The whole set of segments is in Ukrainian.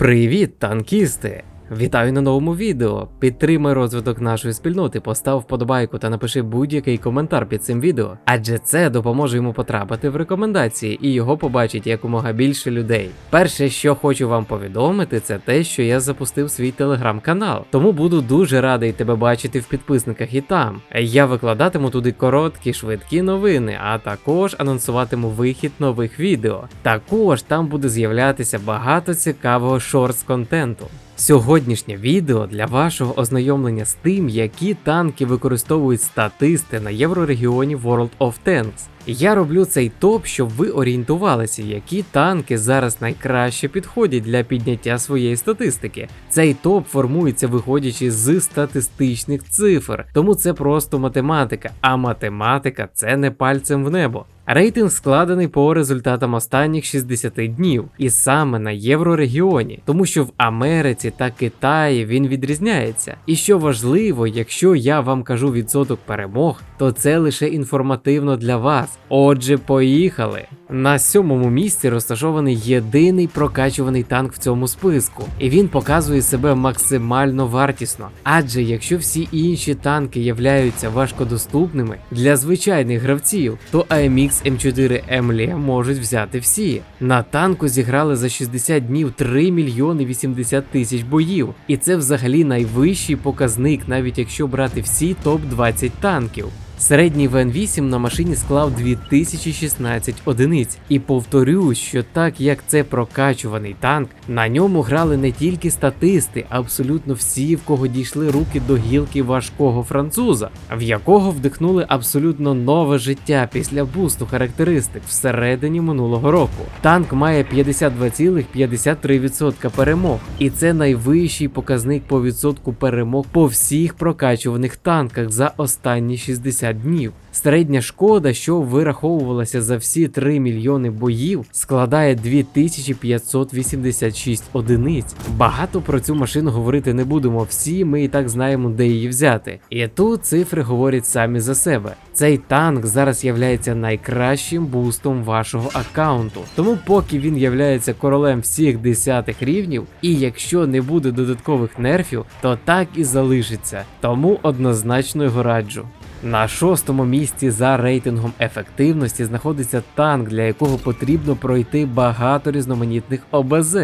Привіт, танкісти! Вітаю на новому відео. Підтримай розвиток нашої спільноти, постав вподобайку та напиши будь-який коментар під цим відео, адже це допоможе йому потрапити в рекомендації і його побачить якомога більше людей. Перше, що хочу вам повідомити, це те, що я запустив свій телеграм-канал, тому буду дуже радий тебе бачити в підписниках і там. Я викладатиму туди короткі, швидкі новини, а також анонсуватиму вихід нових відео. Також там буде з'являтися багато цікавого шортс контенту. Сьогоднішнє відео для вашого ознайомлення з тим, які танки використовують статисти на єврорегіоні World of Tanks. Я роблю цей топ, щоб ви орієнтувалися, які танки зараз найкраще підходять для підняття своєї статистики. Цей топ формується виходячи з статистичних цифр, тому це просто математика. А математика це не пальцем в небо. Рейтинг складений по результатам останніх 60 днів, і саме на єврорегіоні, тому що в Америці та Китаї він відрізняється. І що важливо, якщо я вам кажу відсоток перемог, то це лише інформативно для вас. Отже, поїхали. На сьомому місці розташований єдиний прокачуваний танк в цьому списку, і він показує себе максимально вартісно. Адже якщо всі інші танки являються важкодоступними для звичайних гравців, то AMX М4 Емлія можуть взяти всі. На танку зіграли за 60 днів 3 мільйони 80 тисяч боїв, і це взагалі найвищий показник, навіть якщо брати всі топ-20 танків. Середній ВН8 на машині склав 2016 одиниць. І повторюсь, що так як це прокачуваний танк, на ньому грали не тільки статисти, а абсолютно всі, в кого дійшли руки до гілки важкого француза, в якого вдихнули абсолютно нове життя після бусту характеристик всередині минулого року. Танк має 52,53% перемог, і це найвищий показник по відсотку перемог по всіх прокачуваних танках за останні 60 днів. Середня шкода, що вираховувалася за всі 3 мільйони боїв, складає 2586 одиниць. Багато про цю машину говорити не будемо. Всі ми і так знаємо, де її взяти. І тут цифри говорять самі за себе. Цей танк зараз являється найкращим бустом вашого аккаунту. Тому, поки він являється королем всіх десятих рівнів, і якщо не буде додаткових нерфів, то так і залишиться. Тому однозначно його раджу. На шостому місці за рейтингом ефективності знаходиться танк, для якого потрібно пройти багато різноманітних ОБЗ.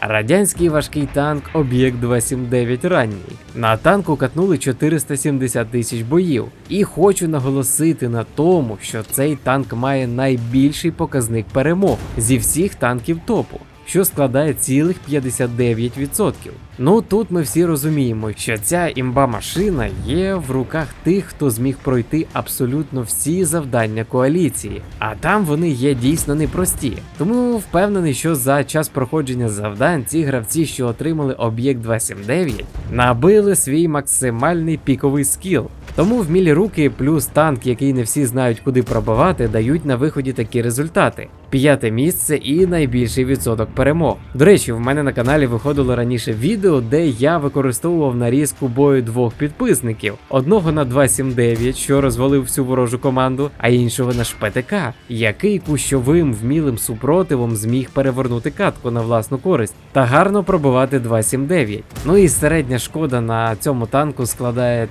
Радянський важкий танк Об'єкт 279 ранній. На танку катнули 470 тисяч боїв. І хочу наголосити на тому, що цей танк має найбільший показник перемог зі всіх танків топу. Що складає цілих 59%. Ну тут ми всі розуміємо, що ця імба машина є в руках тих, хто зміг пройти абсолютно всі завдання коаліції, а там вони є дійсно непрості. Тому впевнений, що за час проходження завдань ці гравці, що отримали об'єкт 279, набили свій максимальний піковий скіл. Тому вмілі руки плюс танк, який не всі знають, куди пробивати, дають на виході такі результати. П'яте місце і найбільший відсоток перемог. До речі, в мене на каналі виходило раніше відео, де я використовував нарізку бою двох підписників: одного на 279, що розвалив всю ворожу команду, а іншого на ШПТК, який кущовим вмілим супротивом зміг перевернути катку на власну користь та гарно пробивати 279. Ну і середня шкода на цьому танку складає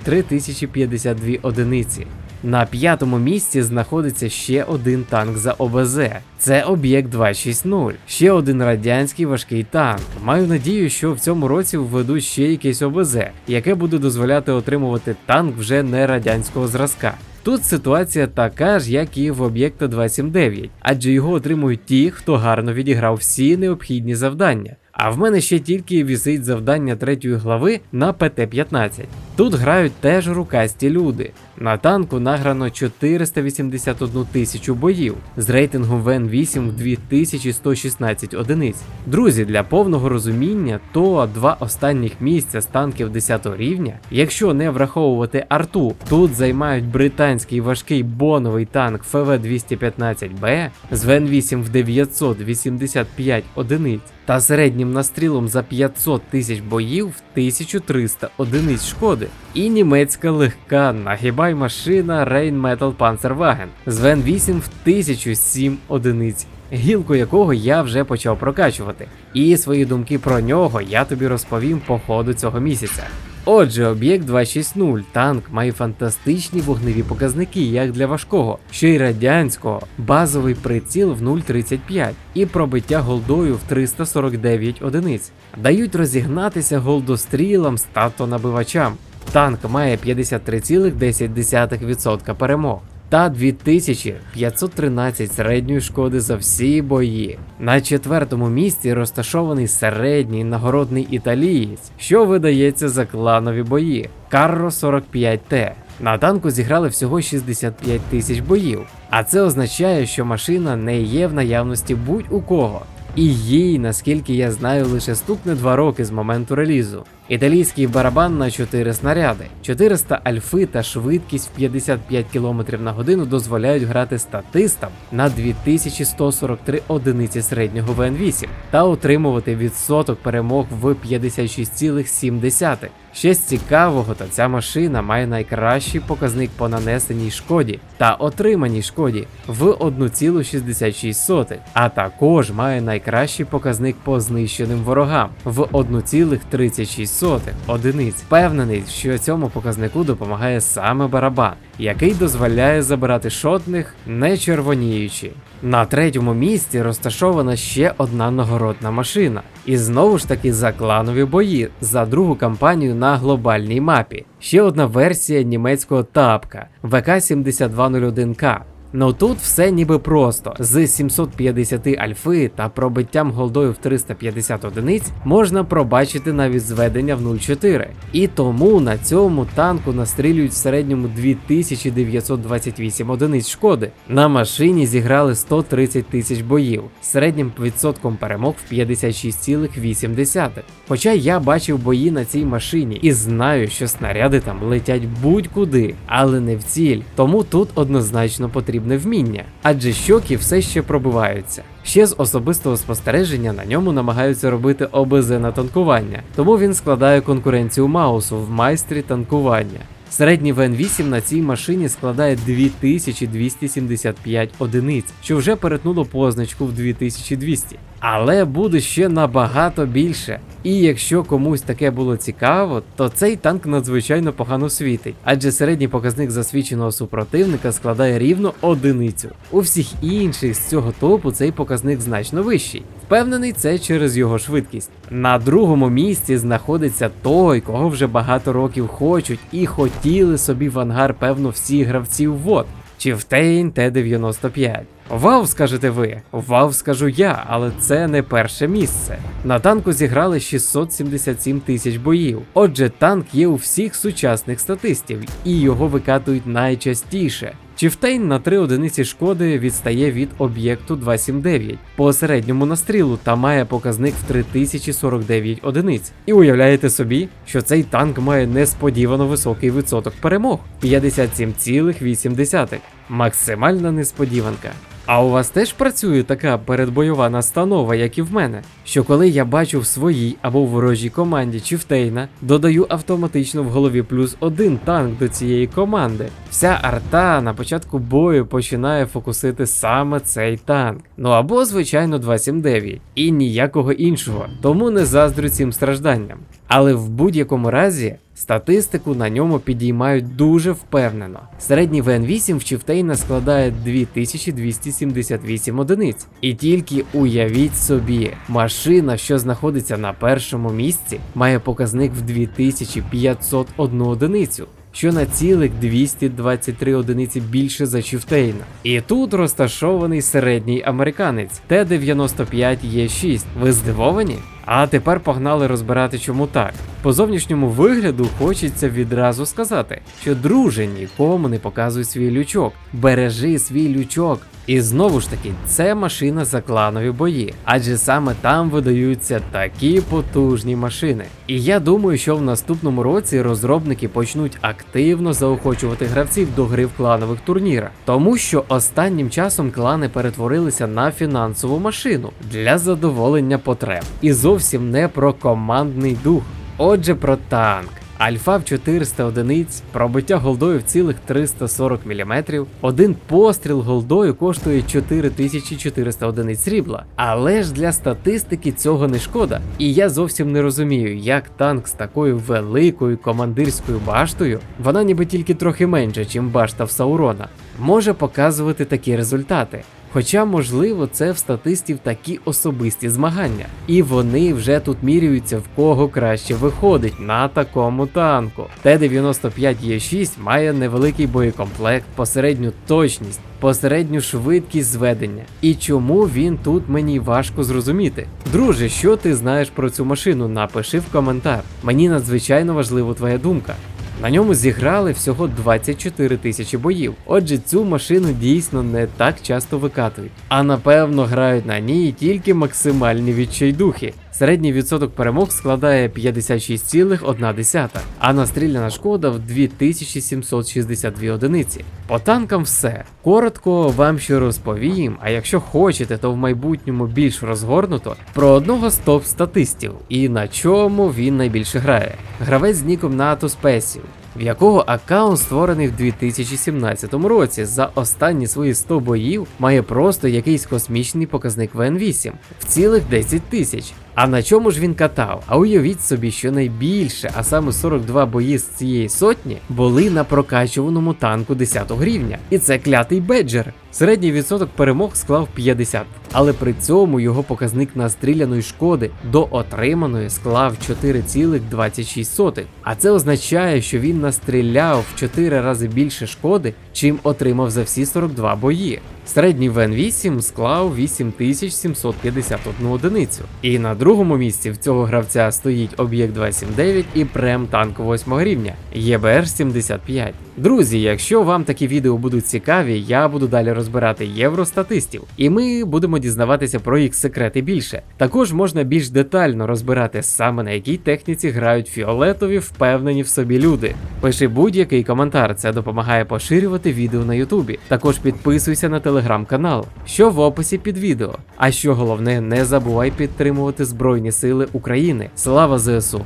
3052 одиниці. На п'ятому місці знаходиться ще один танк за ОБЗ. Це об'єкт 260, ще один радянський важкий танк. Маю надію, що в цьому році введуть ще якесь ОБЗ, яке буде дозволяти отримувати танк вже не радянського зразка. Тут ситуація така ж, як і в об'єкта 279, адже його отримують ті, хто гарно відіграв всі необхідні завдання. А в мене ще тільки вісить завдання третьої глави на ПТ-15. Тут грають теж рукасті люди. На танку награно 481 тисячу боїв з рейтингом ВН8 в 2116 одиниць. Друзі, для повного розуміння, то два останніх місця з танків 10 рівня, якщо не враховувати арту, тут займають британський важкий боновий танк ФВ-215Б з ВН8 в 985 одиниць та середнім настрілом за 500 тисяч боїв в 1300 одиниць шкоди. І німецька легка нагибай машина Rheinmetall Panzerwagen з Вен 8 в 1007 одиниць, гілку якого я вже почав прокачувати. І свої думки про нього я тобі розповім по ходу цього місяця. Отже, об'єкт 260 танк має фантастичні вогневі показники, як для важкого, що й радянського, базовий приціл в 0,35 і пробиття голдою в 349 одиниць. Дають розігнатися голдострілам статонабивачам. татонабивачам. Танк має 53,10% перемог та 2513 середньої шкоди за всі бої. На четвертому місці розташований середній нагородний італієць, що видається за кланові бої Карро 45Т. На танку зіграли всього 65 тисяч боїв, а це означає, що машина не є в наявності будь-у кого. І їй, наскільки я знаю, лише стукне 2 роки з моменту релізу. Італійський барабан на 4 снаряди, 400 альфи та швидкість в 55 км на годину дозволяють грати статистам на 2143 одиниці середнього ВН8 та отримувати відсоток перемог в 56,7. Ще з цікавого, та ця машина має найкращий показник по нанесеній шкоді та отриманій шкоді в 1,66, а також має найкращий показник по знищеним ворогам в 1,36 одиниць. Впевнений, що цьому показнику допомагає саме барабан, який дозволяє забирати шотних, не червоніючи. На третьому місці розташована ще одна нагородна машина. І знову ж таки за кланові бої за другу кампанію на глобальній мапі. Ще одна версія німецького тапка ВК-7201К. Ну тут все ніби просто. З 750 альфи та пробиттям голдою в 350 одиниць можна пробачити навіть зведення в 0,4. І тому на цьому танку настрілюють в середньому 2928 одиниць шкоди. На машині зіграли 130 тисяч боїв, середнім відсотком перемог в 56,8. Хоча я бачив бої на цій машині і знаю, що снаряди там летять будь-куди, але не в ціль. Тому тут однозначно потрібно потрібне вміння, адже щоки все ще пробиваються. Ще з особистого спостереження на ньому намагаються робити ОБЗ на танкування, тому він складає конкуренцію Маусу в майстрі танкування. Середній ВН8 на цій машині складає 2275 одиниць, що вже перетнуло позначку в 2200. Але буде ще набагато більше. І якщо комусь таке було цікаво, то цей танк надзвичайно погано світить, адже середній показник засвідченого супротивника складає рівно одиницю. У всіх інших з цього топу цей показник значно вищий. Впевнений, це через його швидкість. На другому місці знаходиться той, кого вже багато років хочуть і хотіли собі в ангар, певно, всі гравці в ВОД. Чифтейн Т-95. Вау, скажете ви, вау, скажу я, але це не перше місце. На танку зіграли 677 тисяч боїв. Отже, танк є у всіх сучасних статистів і його викатують найчастіше. Чифтейн на 3 одиниці шкоди відстає від об'єкту 279 по середньому настрілу та має показник в 3049 одиниць. І уявляєте собі, що цей танк має несподівано високий відсоток перемог 57,8. Максимальна несподіванка. А у вас теж працює така передбойова настанова, як і в мене, що коли я бачу в своїй або ворожій команді Чифтейна, додаю автоматично в голові плюс один танк до цієї команди. Вся арта на початку бою починає фокусити саме цей танк. Ну або, звичайно, 279 і ніякого іншого, тому не заздрю цим стражданням. Але в будь-якому разі статистику на ньому підіймають дуже впевнено. Середній ВН8 в Чифтейна складає 2278 одиниць. І тільки уявіть собі, машина, що знаходиться на першому місці, має показник в 2501 одиницю. Що на цілих 223 одиниці більше за Чифтейна. І тут розташований середній американець Т-95Е6. Ви здивовані? А тепер погнали розбирати, чому так. По зовнішньому вигляду хочеться відразу сказати, що друже нікому не показуй свій лючок, бережи свій лючок. І знову ж таки, це машина за кланові бої, адже саме там видаються такі потужні машини. І я думаю, що в наступному році розробники почнуть активно заохочувати гравців до гри в кланових турнірах, тому що останнім часом клани перетворилися на фінансову машину для задоволення потреб. І зовсім не про командний дух. Отже, про танк. Альфа в 400 одиниць, пробиття голдою в цілих 340 мм, один постріл голдою коштує 4400 одиниць срібла. Але ж для статистики цього не шкода. І я зовсім не розумію, як танк з такою великою командирською баштою, вона ніби тільки трохи менша, чим башта в Саурона, може показувати такі результати. Хоча, можливо, це в статистів такі особисті змагання, і вони вже тут міряються в кого краще виходить на такому танку. Т-95Е6 має невеликий боєкомплект, посередню точність, посередню швидкість зведення. І чому він тут мені важко зрозуміти. Друже, що ти знаєш про цю машину? Напиши в коментар. Мені надзвичайно важлива твоя думка. На ньому зіграли всього 24 тисячі боїв. Отже, цю машину дійсно не так часто викатують. А напевно грають на ній тільки максимальні відчайдухи. Середній відсоток перемог складає 56,1, а настріляна шкода в 2762 одиниці. По танкам все. Коротко вам що розповім, а якщо хочете, то в майбутньому більш розгорнуто про одного з топ-статистів і на чому він найбільше грає. Гравець з ніком НАТО Спесів в якого аккаунт створений в 2017 році. За останні свої 100 боїв має просто якийсь космічний показник ВН8 в цілих 10 тисяч. А на чому ж він катав? А уявіть собі, що найбільше, а саме 42 бої з цієї сотні, були на прокачуваному танку 10 рівня. І це клятий беджер. Середній відсоток перемог склав 50, але при цьому його показник настріляної шкоди до отриманої склав 4,26. А це означає, що він настріляв в 4 рази більше шкоди, чим отримав за всі 42 бої. Середній Вен 8 склав 8751 одиницю. І на другому місці в цього гравця стоїть об'єкт 279 і прем танк 8 рівня ЄБР 75. Друзі, якщо вам такі відео будуть цікаві, я буду далі розбирати євростатистів, і ми будемо дізнаватися про їх секрети більше. Також можна більш детально розбирати саме на якій техніці грають фіолетові, впевнені в собі люди. Пиши будь-який коментар, це допомагає поширювати відео на Ютубі. Також підписуйся на телеграм-канал, що в описі під відео. А що головне, не забувай підтримувати Збройні Сили України. Слава ЗСУ!